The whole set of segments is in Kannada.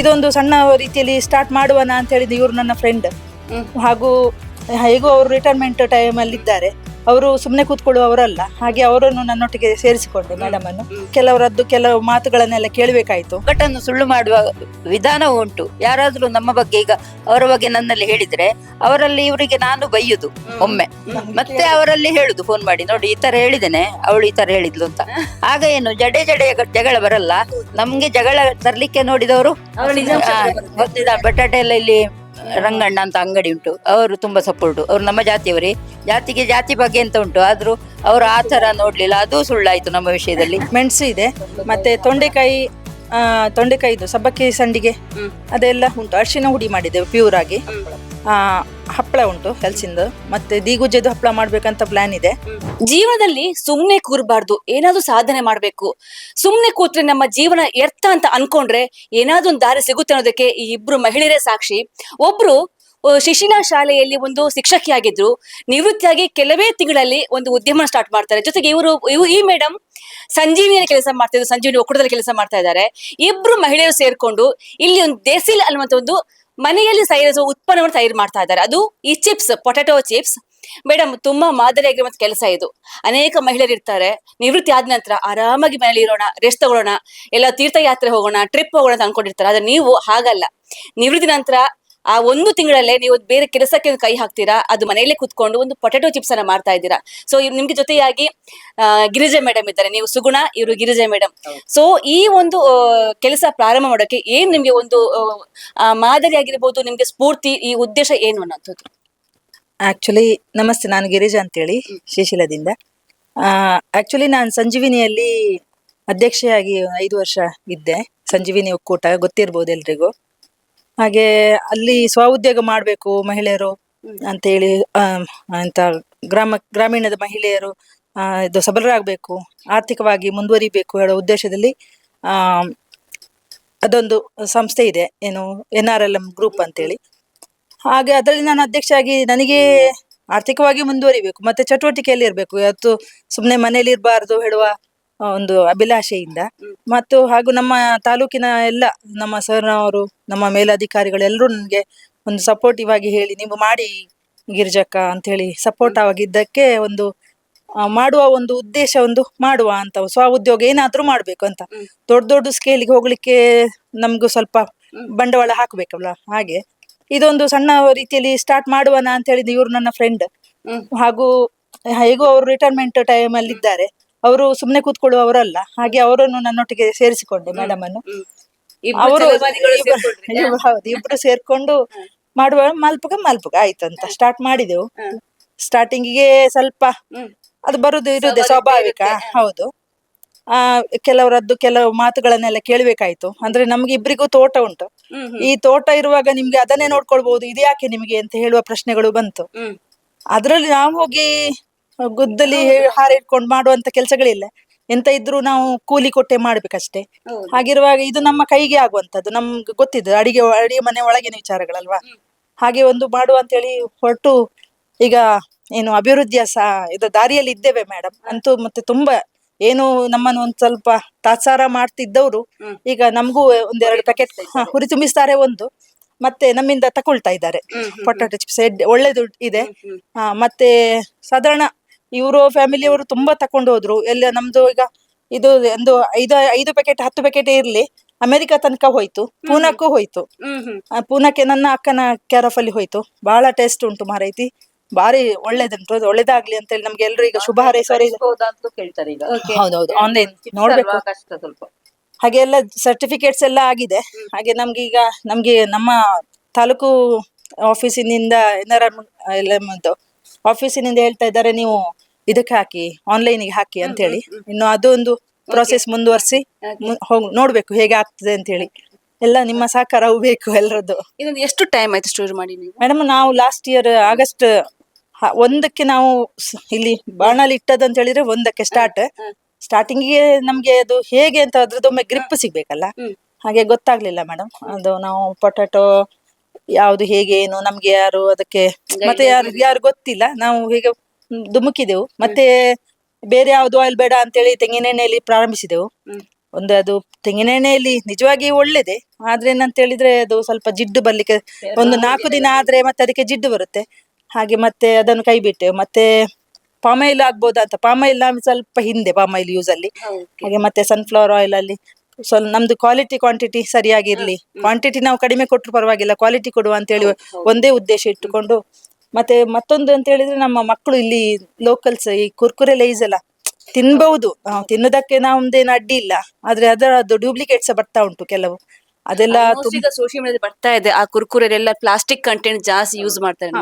ಇದೊಂದು ಸಣ್ಣ ರೀತಿಯಲ್ಲಿ ಸ್ಟಾರ್ಟ್ ಮಾಡುವನ ಅಂತ ಹೇಳಿದ್ದು ಇವರು ನನ್ನ ಫ್ರೆಂಡ್. ಹಾಗೂ ಹೇಗೂ ಅವರು ರಿಟೈರ್ಮೆಂಟ್ ಟೈಮಲ್ಲಿ ಇದ್ದಾರೆ ಅವರು ಸುಮ್ಮನೆ ಕೂತ್ಕೊಳ್ಳುವವರಲ್ಲ ಹಾಗೆ ಅವರನ್ನು ನನ್ನೊಟ್ಟಿಗೆ ಸೇರಿಸಿಕೊಂಡೆ ಮೇಡಮ್ ಅನ್ನು ಕೆಲವರದ್ದು ಕೆಲವು ಮಾತುಗಳನ್ನೆಲ್ಲ ಕೇಳಬೇಕಾಯ್ತು. ಒಗ್ಗಟ್ಟನ್ನು ಸುಳ್ಳು ಮಾಡುವ ವಿಧಾನ ಉಂಟು. ಯಾರಾದ್ರೂ ನಮ್ಮ ಬಗ್ಗೆ ಈಗ ಅವರ ಬಗ್ಗೆ ನನ್ನಲ್ಲಿ ಹೇಳಿದ್ರೆ ಅವರಲ್ಲಿ ಇವರಿಗೆ ನಾನು ಬೈಯುದು ಒಮ್ಮೆ. ಮತ್ತೆ ಅವರಲ್ಲಿ ಹೇಳುದು ಫೋನ್ ಮಾಡಿ. ನೋಡಿ ಈ ತರ ಹೇಳಿದ್ದೇನೆ ಅವಳು ಈ ತರ ಹೇಳಿದ್ಲು ಅಂತ. ಆಗ ಏನು ಜಡೆ ಜಡೆ ಜಗಳ ಬರಲ್ಲ. ನಮ್ಗೆ ಜಗಳ ತರ್ಲಿಕ್ಕೆ ನೋಡಿದವರು? ಬಟಾಟೆ ಎಲ್ಲ ಇಲ್ಲಿ ರಂಗಣ್ಣ ಅಂತ ಅಂಗಡಿ ಉಂಟು. ಅವರು ತುಂಬ ಸಪೋರ್ಟ್ ಅವರು ನಮ್ಮ ಜಾತಿಯವರೇ. ಜಾತಿಗೆ ಜಾತಿ ಬಗ್ಗೆ ಅಂತ ಉಂಟು? ಆದ್ರೂ ಅವರು ಆ ಥರ ನೋಡಲಿಲ್ಲ. ಅದು ಸುಳ್ಳಾಯಿತು ನಮ್ಮ ವಿಷಯದಲ್ಲಿ. ಮೆಣಸು ಇದೆ. ಮತ್ತೆ ತೊಂಡೆಕಾಯಿ ಆ, ತೊಂಡೆಕಾಯಿದು ಸಬ್ಬಕ್ಕಿ ಸಂಡಿಗೆ. ಅದೆಲ್ಲ ಉಂಟು. ಅರಿಶಿನ ಹುಡಿ ಮಾಡಿದ್ದೇವೆ ಪ್ಯೂರ್ ಆಗಿ. ಆ, ಹಪ್ಪಳ ಉಂಟು ಹೆಲ್ಸಿಂದು ಮತ್ತೆ ದೀಗುಜ್ಜೆದು ಹಪ್ಪಳ ಮಾಡ್ಬೇಕಂತ ಪ್ಲಾನ್ ಇದೆ. ಜೀವನದಲ್ಲಿ ಸುಮ್ನೆ ಕೂರ್ಬಾರ್ದು, ಏನಾದ್ರೂ ಸಾಧನೆ ಮಾಡ್ಬೇಕು. ಸುಮ್ನೆ ಕೂತ್ರೆ ನಮ್ಮ ಜೀವನ ವ್ಯರ್ಥ ಅಂತ ಅನ್ಕೊಂಡ್ರೆ ಏನಾದ್ರೂ ಒಂದು ದಾರಿ ಸಿಗುತ್ತೆ ಅನ್ನೋದಕ್ಕೆ ಈ ಇಬ್ರು ಮಹಿಳೆಯರೇ ಸಾಕ್ಷಿ. ಒಬ್ರು ಶಿಶಿನ ಶಾಲೆಯಲ್ಲಿ ಒಂದು ಶಿಕ್ಷಕಿಯಾಗಿದ್ರು ನಿವೃತ್ತಿಯಾಗಿ ಕೆಲವೇ ತಿಂಗಳಲ್ಲಿ ಒಂದು ಉದ್ಯಮ ಸ್ಟಾರ್ಟ್ ಮಾಡ್ತಾರೆ. ಜೊತೆಗೆ ಇವರು, ಇವು, ಈ ಮೇಡಮ್ ಸಂಜೀವಿನಿ ಕೆಲಸ ಮಾಡ್ತಾ ಇದ್ರು, ಸಂಜೀವಿನಿ ಒಕ್ಕೂಟದಲ್ಲಿ ಕೆಲಸ ಮಾಡ್ತಾ ಇದ್ದಾರೆ. ಇಬ್ರು ಮಹಿಳೆಯರು ಸೇರ್ಕೊಂಡು ಇಲ್ಲಿ ಒಂದು ದೇಸಿಲ್ ಅನ್ನುವಂತ ಒಂದು ಮನೆಯಲ್ಲಿ ತಯಾರಿಸುವ ಉತ್ಪನ್ನವನ್ನು ತಯಾರು ಮಾಡ್ತಾ ಇದ್ದಾರೆ. ಅದು ಈ ಚಿಪ್ಸ್ ಪೊಟ್ಯಾಟೊ ಚಿಪ್ಸ್ ಮೇಡಮ್ ತುಂಬಾ ಮಾದರಿಯಾಗಿರುವಂತ ಕೆಲಸ ಇದು. ಅನೇಕ ಮಹಿಳೆಯರು ಇರ್ತಾರೆ. ನಿವೃತ್ತಿ ಆದ ನಂತರ ಆರಾಮಾಗಿ ಮನೆಯಲ್ಲಿ ಇರೋಣ ರೆಸ್ಟ್ ತಗೊಳ್ಳೋಣ, ಎಲ್ಲ ತೀರ್ಥಯಾತ್ರೆ ಹೋಗೋಣ ಟ್ರಿಪ್ ಹೋಗೋಣ ಅಂತ ಅನ್ಕೊಂಡಿರ್ತಾರೆ. ಆದ್ರೆ ನೀವು ಹಾಗಲ್ಲ. ನಿವೃತ್ತಿ ನಂತರ ಆ ಒಂದು ತಿಂಗಳಲ್ಲೇ ನೀವು ಬೇರೆ ಕೆಲಸಕ್ಕೆ ಕೈ ಹಾಕ್ತೀರಾ? ಅದು ಮನೆಯಲ್ಲೇ ಕುತ್ಕೊಂಡು ಒಂದು ಪೊಟ್ಯಾಟೊ ಚಿಪ್ಸ್ ಅನ್ನ ಮಾಡ್ತಾ ಇದ್ದೀರಾ? ಸೊ ನಿಮ್ಗೆ ಜೊತೆಯಾಗಿ ಆ, ಗಿರಿಜಾ ಮೇಡಮ್ ಇದ್ದಾರೆ. ನೀವು ಸುಗುಣ ಇವರು ಗಿರಿಜಾ ಮೇಡಮ್ ಸೊ ಈ ಒಂದು ಕೆಲಸ ಪ್ರಾರಂಭ ಮಾಡೋಕೆ ಏನ್ ನಿಮ್ಗೆ ಒಂದು ಮಾದರಿ ಆಗಿರ್ಬೋದು? ನಿಮ್ಗೆ ಸ್ಫೂರ್ತಿ ಈ ಉದ್ದೇಶ ಏನು ಅನ್ನೋಂಥದ್ದು ಆಕ್ಚುಲಿ ನಮಸ್ತೆ. ನಾನು ಗಿರಿಜಾ ಅಂತೇಳಿ ಶಿಶಿಲದಿಂದ. ಆಕ್ಚುಲಿ ನಾನು ಸಂಜೀವಿನಿಯಲ್ಲಿ ಅಧ್ಯಕ್ಷೆಯಾಗಿ ಐದು ವರ್ಷ ಇದ್ದೆ. ಸಂಜೀವಿನಿ ಒಕ್ಕೂಟ ಗೊತ್ತಿರ್ಬೋದು ಎಲ್ರಿಗೂ. ಹಾಗೆ ಅಲ್ಲಿ ಸ್ವಉದ್ಯೋಗ ಮಾಡಬೇಕು ಮಹಿಳೆಯರು ಅಂತ ಹೇಳಿ ಅಂತ ಗ್ರಾಮ ಗ್ರಾಮೀಣದ ಮಹಿಳೆಯರು ಇದು ಸಬಲರಾಗಬೇಕು ಆರ್ಥಿಕವಾಗಿ ಮುಂದುವರಿಬೇಕು ಹೇಳೋ ಉದ್ದೇಶದಲ್ಲಿ ಆ, ಅದೊಂದು ಸಂಸ್ಥೆ ಇದೆ ಏನು N R L M group ಅಂತೇಳಿ ಹಾಗೆ ಅದರಲ್ಲಿ ನಾನು ಅಧ್ಯಕ್ಷ ಆಗಿ ನನಗೆ ಆರ್ಥಿಕವಾಗಿ ಮುಂದುವರಿಬೇಕು ಮತ್ತೆ ಚಟುವಟಿಕೆಯಲ್ಲಿ ಇರಬೇಕು ಯಾವತ್ತು ಸುಮ್ಮನೆ ಮನೇಲಿ ಇರಬಾರ್ದು ಹೇಳುವ ಒಂದು ಅಭಿಲಾಷೆಯಿಂದ. ಮತ್ತು ಹಾಗೂ ನಮ್ಮ ತಾಲೂಕಿನ ಎಲ್ಲ ನಮ್ಮ ಸರ್ನವರು ನಮ್ಮ ಮೇಲಧಿಕಾರಿಗಳು ಎಲ್ಲರೂ ನನಗೆ ಒಂದು ಸಪೋರ್ಟಿವ್ ಆಗಿ ಹೇಳಿ ನೀವು ಮಾಡಿ ಗಿರಿಜಕ್ಕ ಅಂತ ಹೇಳಿ ಸಪೋರ್ಟ್ ಆಗಿದ್ದಕ್ಕೆ ಒಂದು ಆ, ಮಾಡುವ ಒಂದು ಉದ್ದೇಶ ಒಂದು ಮಾಡುವ ಅಂತ ಸ್ವ ಉದ್ಯೋಗ ಏನಾದ್ರೂ ಮಾಡ್ಬೇಕು ಅಂತ. ದೊಡ್ಡ ದೊಡ್ಡ ಸ್ಕೇಲಿಗೆ ಹೋಗ್ಲಿಕ್ಕೆ ನಮ್ಗೂ ಸ್ವಲ್ಪ ಬಂಡವಾಳ ಹಾಕ್ಬೇಕಲ್ಲ ಹಾಗೆ. ಇದೊಂದು ಸಣ್ಣ ರೀತಿಯಲ್ಲಿ ಸ್ಟಾರ್ಟ್ ಮಾಡುವನ ಅಂತ ಹೇಳಿದ ಇವರು ನನ್ನ ಫ್ರೆಂಡ್ ಹಾಗೂ ಹೇಗೂ ಅವರು ರಿಟೈರ್ಮೆಂಟ್ ಟೈಮ್ ಅಲ್ಲಿ ಇದ್ದಾರೆ ಅವರು ಸುಮ್ಮನೆ ಕೂತ್ಕೊಳ್ಳುವವರಲ್ಲ. ಹಾಗೆ ಅವರನ್ನು ನನ್ನೊಟ್ಟಿಗೆ ಸೇರಿಸಿಕೊಂಡೆ ಮೇಡಮ್ ಅನ್ನು. ಅವರು ಹೌದು ಇಬ್ರು ಸೇರ್ಕೊಂಡು ಮಾಡುವ ಮಲ್ಪಗ ಮಲ್ಪಗ ಆಯ್ತಂತ ಸ್ಟಾರ್ಟ್ ಮಾಡಿದೆವು. ಸ್ಟಾರ್ಟಿಂಗಿಗೆ ಸ್ವಲ್ಪ ಅದು ಬರುದು ಇರುದೆ ಸ್ವಾಭಾವಿಕ ಹೌದು. ಆ ಕೆಲವರದ್ದು ಕೆಲವು ಮಾತುಗಳನ್ನೆಲ್ಲ ಕೇಳಬೇಕಾಯ್ತು. ಅಂದ್ರೆ ನಮ್ಗೆ ಇಬ್ಬರಿಗೂ ತೋಟ ಉಂಟು. ಈ ತೋಟ ಇರುವಾಗ ನಿಮ್ಗೆ ಅದನ್ನೇ ನೋಡ್ಕೊಳ್ಬಹುದು ಇದ್ಯಾಕೆ ನಿಮಗೆ ಅಂತ ಹೇಳುವ ಪ್ರಶ್ನೆಗಳು ಬಂತು. ಅದ್ರಲ್ಲಿ ನಾವು ಹೋಗಿ ಗುದ್ದಲಿ ಹಾರ ಇಟ್ಕೊಂಡು ಮಾಡುವಂತ ಕೆಲಸಗಳಿಲ್ಲ. ಎಂತ ಇದ್ರು ನಾವು ಕೂಲಿ ಕೊಟ್ಟೆ ಮಾಡ್ಬೇಕಷ್ಟೇ. ಹಾಗಿರುವಾಗ ಇದು ನಮ್ಮ ಕೈಗೆ ಆಗುವಂತದ್ದು ನಮ್ಗೆ ಗೊತ್ತಿದ್ದು ಅಡಿಗೆ ಅಡಿಗೆ ಮನೆ ಒಳಗಿನ ವಿಚಾರಗಳಲ್ವಾ? ಹಾಗೆ ಒಂದು ಮಾಡುವ ಅಂತ ಹೇಳಿ ಹೊರಟು ಈಗ ಏನು ಅಭಿವೃದ್ಧಿಯ ಸಹ ಇದು ದಾರಿಯಲ್ಲಿ ಇದ್ದೇವೆ ಮೇಡಮ್ ಅಂತೂ ಮತ್ತೆ ತುಂಬಾ ಏನು ನಮ್ಮನ್ನು ಒಂದ್ ಸ್ವಲ್ಪ ತಾತ್ಸಾರ ಮಾಡ್ತಿದ್ದವರು. ಈಗ ನಮಗೂ ಒಂದೆರಡು ಪ್ಯಾಕೆಟ್ ಹುರಿ ತುಂಬಿಸ್ತಾರೆ ಒಂದು. ಮತ್ತೆ ನಮ್ಮಿಂದ ತಕೊಳ್ತಾ ಇದ್ದಾರೆ. ಪೊಟ್ಯಾಟೊ ಚಿಪ್ಸ್ ಒಳ್ಳೇದು ಇದೆ. ಹಾ, ಮತ್ತೆ ಸಾಧಾರಣ ಇವರು ಫ್ಯಾಮಿಲಿಯವರು ತುಂಬಾ ತಕೊಂಡು ಹೋದ್ರು. ಎಲ್ಲ ನಮ್ದು ಈಗ ಇದು ಒಂದು ಐದು ಐದು ಪ್ಯಾಕೆಟ್ ಹತ್ತು ಪ್ಯಾಕೆಟ್ ಇರ್ಲಿ. ಅಮೆರಿಕ ತನಕ ಹೋಯ್ತು. ಪೂನಾಕ್ಕೂ ಹೋಯ್ತು. ಆ, ಪೂನಾಕ್ಕೆ ನನ್ನ ಅಕ್ಕನ ಕ್ಯಾರಫ್ ಅಲ್ಲಿ ಹೋಯ್ತು. ಬಹಳ ಟೇಸ್ಟ್ ಉಂಟು ಮಾರೈತಿ. ಬಾರಿ ಒಳ್ಳೇದುಂಟು. ಅದು ಒಳ್ಳೇದಾಗ್ಲಿ ಅಂತ ಹೇಳಿ ನಮ್ಗೆ ಎಲ್ರು ಈಗ ಶುಭ ಹಾರೈಸೋರು ಇದೆ. ಅಂತಲೂ ಕೇಳ್ತಾರೆ ಈಗ. ಹೌದೌದು ಆನ್ಲೈನ್ ನೋಡ್ಬೇಕು. ಅಲ್ವಾ ಕಷ್ಟ ಸ್ವಲ್ಪ. ಹಾಗೆ ಎಲ್ಲ ಸರ್ಟಿಫಿಕೇಟ್ಸ್ ಎಲ್ಲ ಆಗಿದೆ. ಹಾಗೆ ನಮ್ಗೆ ಈಗ ನಮ್ಗೆ ನಮ್ಮ ತಾಲೂಕು ಆಫೀಸಿನಿಂದ ಏನಾರ ಆಫೀಸಿನಿಂದ ಹೇಳ್ತಾ ಇದ್ದಾರೆ ನೀವು ಇದಕ್ಕೆ ಹಾಕಿ ಆನ್ಲೈನಿಗೆ ಹಾಕಿ ಅಂತ ಹೇಳಿ. ಇನ್ನು ಅದೊಂದು ಪ್ರೊಸೆಸ್ ಮುಂದುವರಿಸಿ ಹೋಗ್ ನೋಡ್ಬೇಕು ಹೇಗೆ ಆಗ್ತದೆ ಅಂತ ಹೇಳಿ. ಎಲ್ಲ ನಿಮ್ಮ ಸಹಕಾರವು ಬೇಕು ಎಲ್ಲರದ್ದು ಇದೊಂದು ಎಷ್ಟು ಟೈಮ್ ಆಯ್ತು ಸ್ಟೋರ್ ಮಾಡಿ ನೀವು? ಮೇಡಮ್ ನಾವು ಲಾಸ್ಟ್ ಇಯರ್ ಆಗಸ್ಟ್ ಒಂದಕ್ಕೆ ನಾವು ಇಲ್ಲಿ ಇಲ್ಲಿ ಬಾಣಲ್ಲಿ ಇಟ್ಟದಂತ ಹೇಳಿದ್ರೆ ಒಂದಕ್ಕೆ ಸ್ಟಾರ್ಟ್ ಸ್ಟಾರ್ಟಿಂಗಿಗೆ ನಮ್ಗೆ ಅದು ಹೇಗೆ ಅಂತ ಅದ್ರದ್ದೊಮ್ಮೆ ಗ್ರಿಪ್ ಸಿಗ್ಬೇಕಲ್ಲ? ಹಾಗೆ ಗೊತ್ತಾಗ್ಲಿಲ್ಲ ಮೇಡಮ್. ಅದು ನಾವು ಪೊಟ್ಯಾಟೊ ಯಾವ್ದು ಹೇಗೆ ಏನು ನಮ್ಗೆ ಯಾರು ಅದಕ್ಕೆ ಮತ್ತೆ ಯಾರು ಯಾರು ಗೊತ್ತಿಲ್ಲ. ನಾವು ಹೀಗೆ ಧುಮುಕಿದೆವು. ಮತ್ತೆ ಬೇರೆ ಯಾವ್ದು ಆಯಿಲ್ ಬೇಡ ಅಂತೇಳಿ ತೆಂಗಿನೆಣ್ಣೆಯಲ್ಲಿ ಪ್ರಾರಂಭಿಸಿದೆವು. ಒಂದು ಅದು ತೆಂಗಿನೆಣ್ಣೆಯಲ್ಲಿ ನಿಜವಾಗಿ ಒಳ್ಳೇದೆ. ಆದ್ರೆ ಏನಂತ ಹೇಳಿದ್ರೆ ಅದು ಸ್ವಲ್ಪ ಜಿಡ್ಡು ಬರ್ಲಿಕ್ಕೆ ಒಂದು ನಾಲ್ಕು ದಿನ ಆದ್ರೆ ಮತ್ತೆ ಅದಕ್ಕೆ ಜಿಡ್ಡು ಬರುತ್ತೆ. ಹಾಗೆ ಮತ್ತೆ ಅದನ್ನು ಕೈ ಬಿಟ್ಟೆವು ಮತ್ತೆ ಪಾಮ್ ಆಯಿಲ್ ಆಗ್ಬೋದಾ ಅಂತ ಪಾಮಾಯಿಲ್ ನಾವು ಸ್ವಲ್ಪ ಹಿಂದೆ ಪಾಮಾಯಿಲ್ ಯೂಸ್ ಅಲ್ಲಿ. ಹಾಗೆ ಮತ್ತೆ ಸನ್ಫ್ಲವರ್ ಆಯಿಲ್ ಅಲ್ಲಿ. ಸ್ವಲ್ಪ ನಮ್ದು ಕ್ವಾಲಿಟಿ ಕ್ವಾಂಟಿಟಿ ಸರಿಯಾಗಿರ್ಲಿ. ಕ್ವಾಂಟಿಟಿ ನಾವು ಕಡಿಮೆ ಕೊಟ್ಟರು ಪರವಾಗಿಲ್ಲ ಕ್ವಾಲಿಟಿ ಕೊಡುವ ಅಂತ ಹೇಳಿ ಒಂದೇ ಉದ್ದೇಶ ಇಟ್ಟುಕೊಂಡು ಮತ್ತೆ ಮತ್ತೊಂದು ಅಂತ ಹೇಳಿದ್ರೆ ನಮ್ಮ ಮಕ್ಕಳು ಇಲ್ಲಿ ಲೋಕಲ್ಸ್ ಈ ಕುರ್ಕುರೆ ಲೈಸ್ ಎಲ್ಲ ತಿನ್ಬಹುದು ತಿನ್ನೋದಕ್ಕೆ ನಮ್ದೇನು ಅಡ್ಡಿ ಇಲ್ಲ. ಆದ್ರೆ ಅದರದ್ದು ಡ್ಯೂಪ್ಲಿಕೇಟ್ಸ್ ಸಹ ಬರ್ತಾ ಉಂಟು ಕೆಲವು. ಅದೆಲ್ಲ ಸೋಶಿಯಲ್ ಈಗ ಸೋಷಿಯಲ್ ಮೀಡಿಯಾ ಬರ್ತಾ ಇದೆ. ಆ ಕುರ್ಕುರೆಲ್ಲ ಪ್ಲಾಸ್ಟಿಕ್ ಕಂಟೆಂಟ್ ಜಾಸ್ತಿ ಯೂಸ್ ಮಾಡ್ತಾರೆ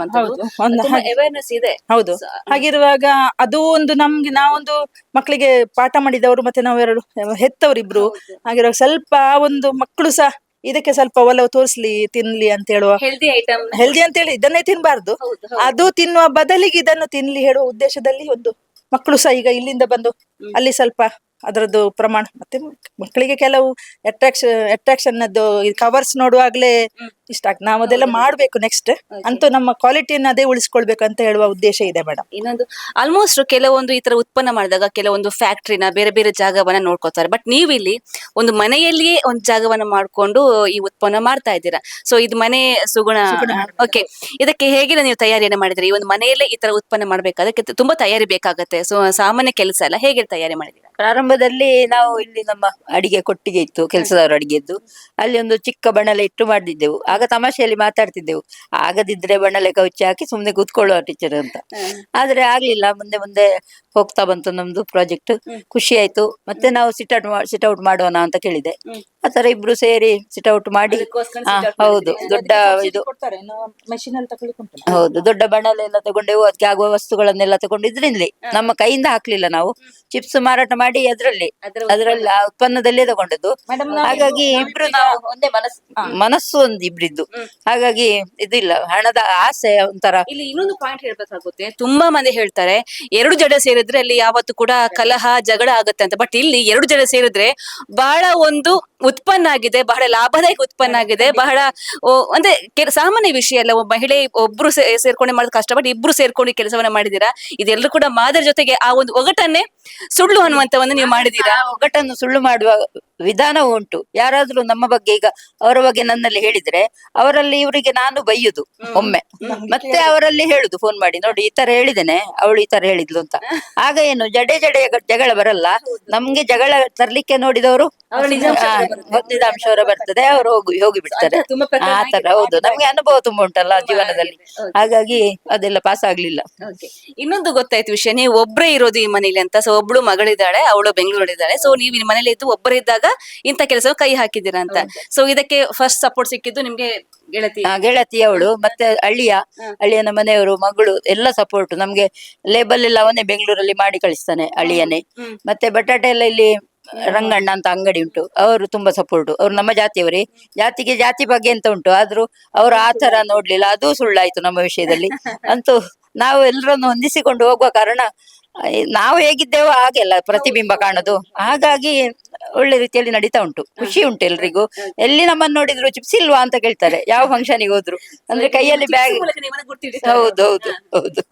ಅವೇರ್ನೆಸ್ ಇದೆ. ಹೌದು. ಹಾಗಿರುವಾಗ ಅದು ಒಂದು ನಮ್ಗೆ ನಾವೊಂದು ಮಕ್ಕಳಿಗೆ ಪಾಠ ಮಾಡಿದವರು ಮತ್ತೆ ನಾವೆರಡು ಹೆತ್ತವರಿಬ್ರು. ಹಾಗಿರುವಾಗ ಸ್ವಲ್ಪ ಒಂದು ಮಕ್ಕಳು ಸಹ ಇದಕ್ಕೆ ಸ್ವಲ್ಪ ಒಲವು ತೋರಿಸ್ಲಿ ತಿನ್ಲಿ ಅಂತ ಹೇಳುವ ಹೆಲ್ದಿ ಐಟಮ್ ಹೆಲ್ದಿ ಅಂತ ಹೇಳಿ ಇದನ್ನೇ ತಿನ್ಬಾರ್ದು. ಅದು ತಿನ್ನುವ ಬದಲಿಗೆ ಇದನ್ನು ತಿನ್ಲಿ ಹೇಳುವ ಉದ್ದೇಶದಲ್ಲಿ ಒಂದು ಮಕ್ಕಳು ಸಹ ಈಗ ಇಲ್ಲಿಂದ ಬಂದು ಅಲ್ಲಿ ಸ್ವಲ್ಪ ಅದರದ್ದು ಪ್ರಮಾಣ. ಮತ್ತೆ ಮಕ್ಕಳಿಗೆ ಕೆಲವು ಅಟ್ರಾಕ್ಷನ್ ಅಟ್ರಾಕ್ಷನ್ ಅದು ಕವರ್ಸ್ ನೋಡುವಾಗ್ಲೇ ಇಷ್ಟ ಆಗ್ತದೆ ನಾವು ಅದೆಲ್ಲ ಮಾಡ್ಬೇಕು ನೆಕ್ಸ್ಟ್ ಅಂತೂ ನಮ್ಮ ಕ್ವಾಲಿಟಿಯನ್ನು ಅದೇ ಉಳಿಸ್ಕೊಳ್ಬೇಕು ಅಂತ ಹೇಳುವ ಉದ್ದೇಶ ಇದೆ ಮೇಡಮ್ ಇನ್ನೊಂದು ಆಲ್ಮೋಸ್ಟ್ ಕೆಲವೊಂದು ಈ ತರ ಉತ್ಪನ್ನ ಮಾಡಿದಾಗ ಕೆಲವೊಂದು ಫ್ಯಾಕ್ಟ್ರಿನ ಬೇರೆ ಬೇರೆ ಜಾಗವನ್ನ ನೋಡ್ಕೋತಾರೆ ಬಟ್ ನೀವು ಇಲ್ಲಿ ಒಂದು ಮನೆಯಲ್ಲಿಯೇ ಒಂದು ಜಾಗವನ್ನ ಮಾಡ್ಕೊಂಡು ಈ ಉತ್ಪನ್ನ ಮಾಡ್ತಾ ಇದ್ದೀರಾ? ಸೊ ಇದು ಮನೆ ಸುಗುಣ ಓಕೆ ಇದಕ್ಕೆ ಹೇಗೆ ನೀವು ತಯಾರಿಯನ್ನ ಮಾಡಿದ್ರಿ? ಈ ಒಂದು ಮನೆಯಲ್ಲೇ ಈ ತರ ಉತ್ಪನ್ನ ಮಾಡ್ಬೇಕು. ಅದಕ್ಕೆ ತುಂಬಾ ತಯಾರಿ ಬೇಕಾಗುತ್ತೆ. ಸೊ ಸಾಮಾನ್ಯ ಕೆಲಸ ಅಲ್ಲ. ಹೇಗೆ ತಯಾರಿ ಮಾಡಿದ್ರಿ ಪ್ರಾರಂಭದಲ್ಲಿ ನಾವು ಇಲ್ಲಿ ನಮ್ಮ ಅಡಿಗೆ ಕೊಟ್ಟಿಗೆ ಇತ್ತು ಕೆಲಸದವರ ಅಡಿಗೆದ್ದು. ಅಲ್ಲಿ ಒಂದು ಚಿಕ್ಕ ಬಣಲೆ ಇಟ್ಟು ಮಾಡಿದ್ದೆವು. ಆಗ ತಮಾಷೆಯಲ್ಲಿ ಮಾತಾಡ್ತಿದ್ದೆವು. ಆಗದಿದ್ರೆ ಬಣ್ಣ ಲೆಕ್ಕ ಹುಚ್ಚಿ ಹಾಕಿ ಸುಮ್ನೆ ಕೂತ್ಕೊಳ್ಳುವ ಟೀಚರ್ ಅಂತ. ಆದ್ರೆ ಆಗ್ಲಿಲ್ಲ. ಮುಂದೆ ಮುಂದೆ ಹೋಗ್ತಾ ಬಂತು ನಮ್ದು ಪ್ರಾಜೆಕ್ಟ್ ಖುಷಿ ಆಯ್ತು. ಮತ್ತೆ ನಾವು ಸಿಟ್ ಔಟ್ ಸಿಟ್ ಔಟ್ ಮಾಡೋಣ ಅಂತ ಕೇಳಿದೆ. ಆತರ ಇಬ್ರು ಸೇರಿ ಸಿಟ್ ಔಟ್ ಮಾಡಿ ಹೌದು. ದೊಡ್ಡ ಇದು ಹೌದು. ದೊಡ್ಡ ಬಣ್ಣಲೆಲ್ಲ ಎಲ್ಲ ತಗೊಂಡೆವು. ಅದಕ್ಕೆ ಆಗುವ ವಸ್ತುಗಳನ್ನೆಲ್ಲ ತಗೊಂಡು ಇದ್ರಲ್ಲಿ ನಮ್ಮ ಕೈಯಿಂದ ಹಾಕ್ಲಿಲ್ಲ ನಾವು. ಚಿಪ್ಸ್ ಮಾರಾಟ ಮಾಡಿ ಅದರಲ್ಲಿ. ಅದರಲ್ಲಿ ಆ ಉತ್ಪನ್ನದಲ್ಲೇ ತಗೊಂಡದ್ದು. ಹಾಗಾಗಿ ಇಬ್ರು ನಾವು ಒಂದೇ ಮನಸ್ಸು. ಮನಸ್ಸು ಒಂದು ಇಬ್ರಿದ್ದು ಹಾಗಾಗಿ ಇದಿಲ್ಲ ಹಣದ ಆಸೆ ಒಂಥರ. ಇಲ್ಲಿ ಇನ್ನೊಂದು ಪಾಯಿಂಟ್ ಹೇಳ್ಬೇಕಾಗುತ್ತೆ ತುಂಬಾ ಮಂದಿ ಹೇಳ್ತಾರೆ ಎರಡು ಜಡ ಸೇರಿದ್ರೆ ಅಲ್ಲಿ ಯಾವತ್ತು ಕೂಡ ಕಲಹ ಜಗಳ ಆಗುತ್ತೆ ಅಂತ. ಬಟ್ ಇಲ್ಲಿ ಎರಡು ಜಡ ಸೇರಿದ್ರೆ ಬಹಳ ಒಂದು ಉತ್ಪನ್ನ ಆಗಿದೆ ಬಹಳ ಲಾಭದಾಯಕ ಉತ್ಪನ್ನ ಆಗಿದೆ ಬಹಳ ಅಂದ್ರೆ ಸಾಮಾನ್ಯ ವಿಷಯ ಅಲ್ಲ ಒಬ್ಬ ಮಹಿಳೆ ಒಬ್ರು ಸೇರ್ಕೊಂಡು ಮಾಡೋದು ಕಷ್ಟ ಬಟ್ ಇಬ್ರು ಸೇರ್ಕೊಂಡು ಕೆಲಸವನ್ನ ಮಾಡಿದೀರಾ ಇದೆಲ್ಲರೂ ಕೂಡ ಮಾದರಿ ಜೊತೆಗೆ ಆ ಒಂದು ಒಗಟನ್ನೇ ಸುಳ್ಳು ಅನ್ನುವಂತವನ್ನು ನೀವು ಮಾಡಿದೀರಾ ಒಗಟನ್ನು ಸುಳ್ಳು ಮಾಡುವ ವಿಧಾನವೂ ಉಂಟು. ಯಾರಾದ್ರೂ ನಮ್ಮ ಬಗ್ಗೆ ಈಗ ಅವರ ಬಗ್ಗೆ ನನ್ನಲ್ಲಿ ಹೇಳಿದ್ರೆ ಅವರಲ್ಲಿ ಇವರಿಗೆ ನಾನು ಬೈಯುದು ಒಮ್ಮೆ. ಮತ್ತೆ ಅವರಲ್ಲಿ ಹೇಳುದು ಫೋನ್ ಮಾಡಿ. ನೋಡಿ ಈ ತರ ಹೇಳಿದ್ದೇನೆ ಅವಳು ಈ ತರ ಹೇಳಿದ್ಲು ಅಂತ. ಆಗ ಏನು ಜಡೆ ಜಡೆ ಜಗಳ ಬರಲ್ಲ. ನಮ್ಗೆ ಜಗಳ ತರ್ಲಿಕ್ಕೆ ನೋಡಿದವರು ಅವ್ರ ನಿಜಾಂಶ ಆ, ಬರ್ತದೆ. ಅವರು ಹೋಗಿ ಹೋಗಿ ಬಿಡ್ತಾರೆ. ಆ ತರ ಹೌದು. ನಮ್ಗೆ ಅನುಭವ ತುಂಬಾ ಉಂಟಲ್ಲ ಜೀವನದಲ್ಲಿ. ಹಾಗಾಗಿ ಅದೆಲ್ಲ ಪಾಸ್ ಆಗ್ಲಿಲ್ಲ. ಇನ್ನೊಂದು ಗೊತ್ತಾಯ್ತು ವಿಷಯ. ನೀವು ಒಬ್ರೇ ಇರೋದು ಈ ಮನೇಲಿ ಅಂತ. ಸೊ ಒಬ್ಳು ಮಗಳಿದ್ದಾಳೆ ಅವಳು ಬೆಂಗಳೂರಿದ್ದಾಳೆ ಸೊ ನೀವು ಮನೇಲಿ ಇದ್ದು ಒಬ್ಬರೇ ಇದ್ದಾಗ ಇಂಥ ಕೆಲಸ ಕೈ ಹಾಕಿದ್ದೀರಾ ಅಂತ. ಸೊ ಇದಕ್ಕೆ ಫಸ್ಟ್ ಸಪೋರ್ಟ್ ಸಿಕ್ಕಿದ್ದು ನಿಮ್ಗೆ ಗೆಳತಿ. ಆ, ಗೆಳತಿ ಅವಳು ಮತ್ತೆ ಅಳಿಯ. ಅಳ್ಳಿಯನ ಮನೆಯವರು ಮಗಳು ಎಲ್ಲ ಸಪೋರ್ಟ್ ನಮ್ಗೆ ಲೇಬಲ್ ಎಲ್ಲ ಅವನೇ ಬೆಂಗಳೂರಲ್ಲಿ ಮಾಡಿ ಕಳಿಸ್ತಾನೆ ಅಳಿಯನೇ. ಮತ್ತೆ ಬಟಾಟೆ ಎಲ್ಲ ಇಲ್ಲಿ ರಂಗಣ್ಣ ಅಂತ ಅಂಗಡಿ ಉಂಟು. ಅವರು ತುಂಬಾ ಸಪೋರ್ಟ್ ಅವ್ರು ನಮ್ಮ ಜಾತಿಯವರೇ. ಜಾತಿಗೆ ಜಾತಿ ಬಗ್ಗೆ ಅಂತ ಉಂಟು? ಆದ್ರೂ ಅವರು ಆ ತರ ನೋಡ್ಲಿಲ್ಲ. ಅದು ಸುಳ್ಳಾಯ್ತು ನಮ್ಮ ವಿಷಯದಲ್ಲಿ. ಅಂತೂ ನಾವು ಎಲ್ಲರನ್ನು ಹೊಂದಿಸಿಕೊಂಡು ಹೋಗುವ ಕಾರಣ ಆ, ನಾವು ಹೇಗಿದ್ದೇವೋ ಹಾಗೆಲ್ಲ ಪ್ರತಿಬಿಂಬ ಕಾಣೋದು. ಹಾಗಾಗಿ ಒಳ್ಳೆ ರೀತಿಯಲ್ಲಿ ನಡೀತಾ ಉಂಟು. ಖುಷಿ ಉಂಟು ಎಲ್ರಿಗೂ. ಎಲ್ಲಿ ನಮ್ಮನ್ನು ನೋಡಿದ್ರು ಚಿಪ್ಸ್ ಇಲ್ವಾ ಅಂತ ಕೇಳ್ತಾರೆ. ಯಾವ ಫಂಕ್ಷನಿಗೆ ಹೋದ್ರು. ಅಂದ್ರೆ ಕೈಯಲ್ಲಿ ಬ್ಯಾಗ್ ಹೌದು ಹೌದು ಹೌದು.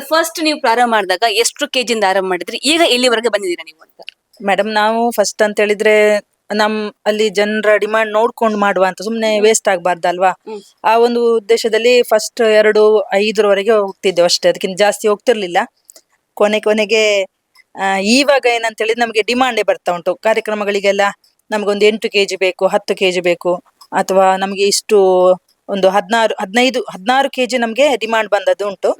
ಫಸ್ಟ್ ನೀವು ಪ್ರಾರಂಭ ಮಾಡಿದಾಗ ಎಷ್ಟು ಕೆಜಿಯಿಂದ ಆರಂಭ ಮಾಡಿದ್ರಿ? ಈಗ ಇಲ್ಲಿವರೆಗೆ ಬಂದಿದ್ದೀರಾ ನೀವು ಅಂತ? ಮೇಡಮ್ ನಾವು ಫಸ್ಟ್ ಅಂತ ಹೇಳಿದ್ರೆ ನಮ್ ಅಲ್ಲಿ ಜನರ ಡಿಮಾಂಡ್ ನೋಡ್ಕೊಂಡು ಮಾಡುವ ಅಂತ ಸುಮ್ನೆ ವೇಸ್ಟ್ ಆಗ್ಬಾರ್ದಲ್ವಾ? ಆ ಒಂದು ಉದ್ದೇಶದಲ್ಲಿ ಫಸ್ಟ್ ಎರಡು ಐದರವರೆಗೆ ಹೋಗ್ತಿದ್ದೆವು ಅಷ್ಟೇ. ಅದಕ್ಕಿಂತ ಜಾಸ್ತಿ ಹೋಗ್ತಿರ್ಲಿಲ್ಲ. ಕೊನೆ ಕೊನೆಗೆ ಇವಾಗ ಏನಂತ ಹೇಳಿದ್ರೆ ನಮಗೆ ಡಿಮಾಂಡೇ ಬರ್ತಾ ಉಂಟು. ಕಾರ್ಯಕ್ರಮಗಳಿಗೆಲ್ಲ ನಮಗೊಂದು ಎಂಟು ಕೆಜಿ ಬೇಕು ಹತ್ತು ಕೆಜಿ ಬೇಕು ಅಥವಾ ನಮಗೆ ಇಷ್ಟು ಒಂದು ಹದಿನಾರು ಹದಿನೈದು ಹದಿನಾರು ಕೆಜಿ ನಮಗೆ ಡಿಮಾಂಡ್ ಬಂದದ್ದು ಉಂಟು.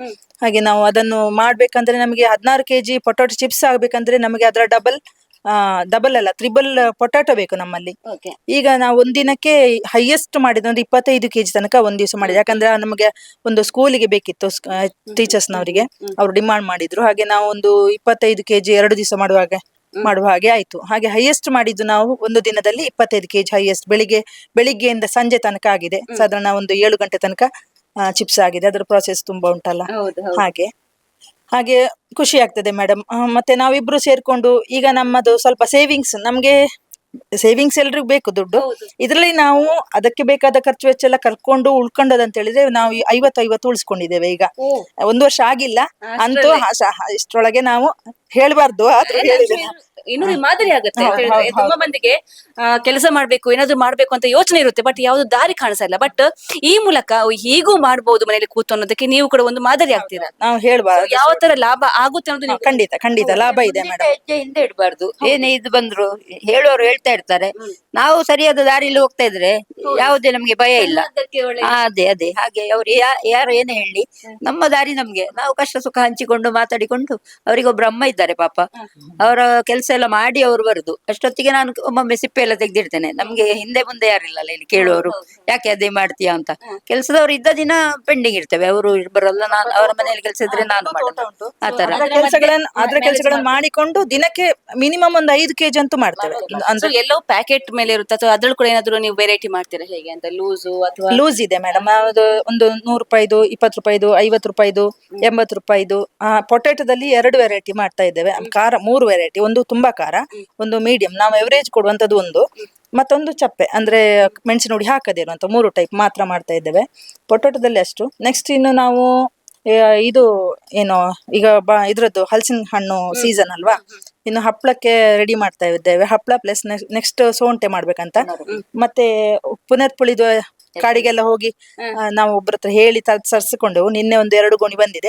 ಹಾಗೆ ನಾವು ಅದನ್ನು ಮಾಡ್ಬೇಕಂದ್ರೆ ನಮಗೆ ಹದಿನಾರು ಕೆಜಿ ಪೊಟೊಟೊ ಚಿಪ್ಸ್ ಆಗ್ಬೇಕಂದ್ರೆ ನಮಗೆ ಅದರ ಡಬಲ್ ಡಬಲ್ ಅಲ್ಲ ತ್ರಿಬಲ್ ಪೊಟಾಟೊ ಬೇಕು ನಮ್ಮಲ್ಲಿ. ಈಗ ನಾವು ಒಂದಿನಕ್ಕೆ ಹೈಯೆಸ್ಟ್ ಮಾಡಿದ ಒಂದು ಇಪ್ಪತ್ತೈದು ಕೆಜಿ ತನಕ ಒಂದ್ ದಿವಸ ಮಾಡಿದೆ. ಯಾಕಂದ್ರೆ ನಮಗೆ ಒಂದು ಸ್ಕೂಲಿಗೆ ಬೇಕಿತ್ತು ಟೀಚರ್ಸ್ನವರಿಗೆ ಅವರು ಡಿಮಾಂಡ್ ಮಾಡಿದ್ರು. ಹಾಗೆ ನಾವು ಒಂದು ಇಪ್ಪತ್ತೈದು ಕೆಜಿ ಎರಡು ದಿವಸ ಮಾಡುವಾಗ ಮಾಡುವ ಹಾಗೆ ಆಯ್ತು. ಹಾಗೆ ಹೈಯೆಸ್ಟ್ ಮಾಡಿದ್ದು ನಾವು ಒಂದು ದಿನದಲ್ಲಿ ಇಪ್ಪತ್ತೈದು ಕೆಜಿ ಹೈಯೆಸ್ಟ್ ಬೆಳಿಗ್ಗೆ ಬೆಳಿಗ್ಗೆಯಿಂದ ಸಂಜೆ ತನಕ ಆಗಿದೆ. ಸಾಧಾರಣ ಒಂದು ಏಳು ಗಂಟೆ ತನಕ ಚಿಪ್ಸ್ ಆಗಿದೆ. ಅದರ ಪ್ರೊಸೆಸ್ ತುಂಬಾ ಉಂಟಲ್ಲ. ಹಾಗೆ. ಹಾಗೆ ಖುಷಿ ಆಗ್ತದೆ ಮೇಡಮ್ ಮತ್ತೆ ನಾವಿಬ್ರು ಸೇರ್ಕೊಂಡು ಈಗ ನಮ್ಮದು ಸ್ವಲ್ಪ ಸೇವಿಂಗ್ಸ್ ನಮ್ಗೆ ಸೇವಿಂಗ್ಸ್ ಎಲ್ರಿಗೂ ಬೇಕು ದುಡ್ಡು. ಇದರಲ್ಲಿ ನಾವು ಅದಕ್ಕೆ ಬೇಕಾದ ಖರ್ಚು ವೆಚ್ಚ ಎಲ್ಲ ಕರ್ಕೊಂಡು ಉಳ್ಕೊಂಡದ್ ಅಂತ ಹೇಳಿದ್ರೆ ನಾವು ಐವತ್ತು ಐವತ್ತು ಉಳಿಸ್ಕೊಂಡಿದ್ದೇವೆ ಈಗ. ಒಂದು ವರ್ಷ ಆಗಿಲ್ಲ. ಅಂತೂ ಇಷ್ಟ್ರೊಳಗೆ ನಾವು ಹೇಳ್ಬಾರ್ದು ಆದ್ರೂ ಹೇಳಿದೆ ಇನ್ನು ಮಾದರಿ ಆಗುತ್ತೆ. ಅಂತ ಹೇಳಿದ್ರೆ ತುಂಬಾ ಮಂದಿಗೆ ಕೆಲಸ ಮಾಡ್ಬೇಕು ಏನಾದ್ರು ಮಾಡ್ಬೇಕು ಅಂತ ಯೋಚನೆ ಇರುತ್ತೆ ಬಟ್ ಯಾವ್ದು ದಾರಿ ಕಾಣಿಸಲ್ಲ ಬಟ್ ಈ ಮೂಲಕ ಹೀಗೂ ಮಾಡ್ಬೋದು ಮನೇಲಿ ಕೂತು ಅನ್ನೋದಕ್ಕೆ ನೀವು ಕೂಡ ಒಂದು ಮಾದರಿ ಆಗ್ತೀರಾ? ನಾವು ಹೇಳ್ಬಾರ್ದು. ಯಾವ ತರ ಲಾಭ ಆಗುತ್ತೆ ಅನ್ನೋದು ನೀವು ಖಂಡಿತ ಖಂಡಿತ ಲಾಭ ಇದೆ ಹೆಜ್ಜೆ ಹಿಂದೆ ಇಡಬಾರ್ದು. ಏನೇ ಇದು ಬಂದ್ರು ಹೇಳೋರು ಹೇಳ್ತಾ ಇರ್ತಾರೆ. ನಾವು ಸರಿಯಾದ ದಾರಿಯಲ್ಲಿ ಹೋಗ್ತಾ ಇದ್ರೆ ಯಾವುದೇ ನಮ್ಗೆ ಭಯ ಇಲ್ಲ. ಅದೇ ಅದೇ. ಹಾಗೆ ಅವ್ರು ಯಾ- ಯಾರು ಏನೇ ಹೇಳಿ ನಮ್ಮ ದಾರಿ ನಮ್ಗೆ. ನಾವು ಕಷ್ಟ ಸುಖ ಹಂಚಿಕೊಂಡು ಮಾತಾಡಿಕೊಂಡು ಅವರಿಗೊಬ್ರು ಅಮ್ಮ ಇದ್ದಾರೆ. ಪಾಪ. ಅವರ ಕೆಲಸ ಎಲ್ಲ ಮಾಡಿ ಅವರು ಬರುದು. ಅಷ್ಟೊತ್ತಿಗೆ ನಾನು ಒಮ್ಮೊಮ್ಮೆ ಸಿಪ್ಪೆ ಎಲ್ಲ ತೆಗ್ದಿಡ್ತೇನೆ. ನಮ್ಗೆ ಹಿಂದೆ ಮುಂದೆ ಯಾರಿಲ್ಲ ಇಲ್ಲಿ ಕೇಳುವವರು ಯಾಕೆ ಅದೇ ಮಾಡ್ತೀಯಾ ಅಂತ. ಕೆಲಸದವ್ರು ಇದ್ದ ದಿನ ಪೆಂಡಿಂಗ್ ಇರ್ತೇವೆ. ಅವರು ಬರಲ್ಲ ನಾನು ಅವರ ಮನೆಯಲ್ಲಿ ಕೆಲಸ ಇದ್ರೆ ನಾನು ಆತರ ಕೆಲಸಗಳನ್ನ ಅದ್ರ ಕೆಲಸಗಳನ್ನ ಮಾಡಿಕೊಂಡು ದಿನಕ್ಕೆ ಮಿನಿಮಮ್ ಒಂದು ಐದು ಕೆಜಿ ಅಂತೂ ಮಾಡ್ತೇವೆ. ಅಂದ್ರೆ ಎಲ್ಲೋ ಪ್ಯಾಕೆಟ್ ಮೇಲೆ ಇರುತ್ತೆ. ಅಥವಾ ಅದ್ರಲ್ಲಿ ಕೂಡ ಏನಾದ್ರು ನೀವು ವೆರೈಟಿ ಮಾಡ್ತೀರಾ ಹೇಗೆ ಅಂತ? ಲೂಸು ಅಥವಾ ಲೂಸ್ ಇದೆ ಮೇಡಮ್. ಅದು ಒಂದು ನೂರು ರೂಪಾಯಿದು ಇಪ್ಪತ್ತು ರೂಪಾಯಿದು ಐವತ್ತು ರೂಪಾಯಿದು ಎಂಬತ್ತು ರೂಪಾಯಿದು ಪೊಟ್ಯಾಟೋದಲ್ಲಿ ಎರಡು ವೆರೈಟಿ ಮಾಡ್ತಾ ಇದ್ದೇವೆ. ಖಾರ ಮೂರು ವೆರೈಟಿ ಒಂದು ತುಂಬಾ ಖಾರ ಒಂದು ಮೀಡಿಯಂ ನಾವು ಎವರೇಜ್ ಕೊಡುವಂತದ್ದು ಒಂದು ಮತ್ತೊಂದು ಚಪ್ಪೆ. ಅಂದ್ರೆ ಮೆಣಸಿನ ಹುಡಿ ಹಾಕದಿರುವಂತ ಮೂರು ಟೈಪ್ ಮಾತ್ರ ಮಾಡ್ತಾ ಇದ್ದೇವೆ. ಪೊಟೋಟೋದಲ್ಲಿ ಅಷ್ಟು. ನೆಕ್ಸ್ಟ್ ಇನ್ನು ನಾವು ಇದು ಏನು ಈಗ ಬ ಇದ್ರದ್ದು ಹಲಸಿನ ಹಣ್ಣು ಸೀಸನ್ ಅಲ್ವಾ? ಇನ್ನು ಹಪ್ಪಳಕ್ಕೆ ರೆಡಿ ಮಾಡ್ತಾ ಇದ್ದೇವೆ. ಹಪ್ಪಳ ಪ್ಲಸ್ ನೆಕ್ಸ್ಟ್ ಸೋಂಟೆ ಮಾಡ್ಬೇಕಂತ. ಮತ್ತೆ ಪುನರ್ಪುಳಿದು ಕಾಡಿಗೆಲ್ಲ ಹೋಗಿ ಆ, ನಾವು ಒಬ್ಬರತ್ರ ಹತ್ರ ಹೇಳಿ ತರ್- ತರ್ಸಿಕೊಂಡೆವು ನಿನ್ನೆ ಒಂದು ಎರಡು ಗೋಣಿ ಬಂದಿದೆ.